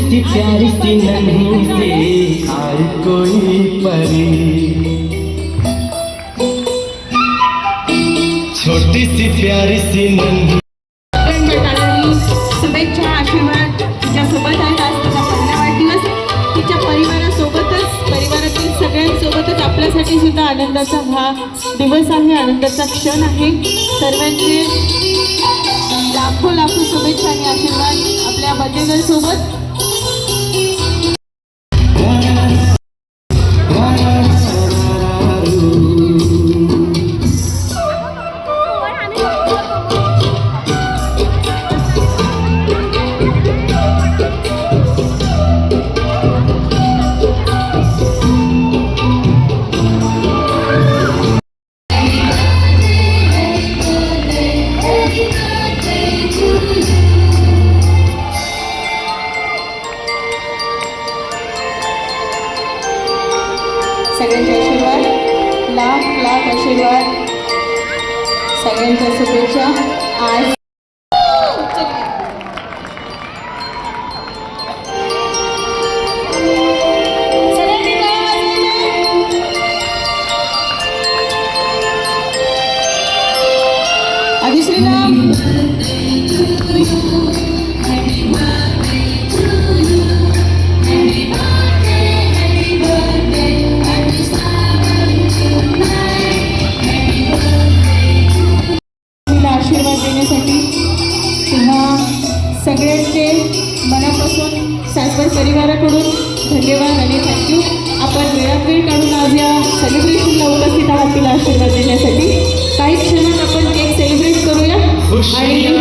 C प्यारी C नन्ही C आई कोई परी। छोटी सी प्यारी सी नन्ही। शुभेच्छा आशीर्वाद. तिच्या सोबत आहे आज तिचा पहिला वाढदिवस. तिच्या परिवारासोबतच परिवारातील सगळ्यांसोबतच आपल्यासाठी सुद्धा आनंदाचा हा दिवस आहे आनंदाचा क्षण आहे. सर्वांचे लाखो लाखो शुभेच्छा आणि आशीर्वाद आपल्या बर्थडे सगळ्यांचे आशीर्वाद. लाख लाख आशीर्वाद. सगळ्यांच्या शुभेच्छा. आज चलिए. सगळ्यांनी टाळ्या सगळ्यांचे मनापासून सासवड परिवाराकडून धन्यवाद आणि थँक्यू आपण वेळात वेळ काढून आज या सेलिब्रेशनला उपस्थित आहात तिला आशीर्वाद देण्यासाठी. काही क्षणात आपण केक सेलिब्रेट करूया. आणि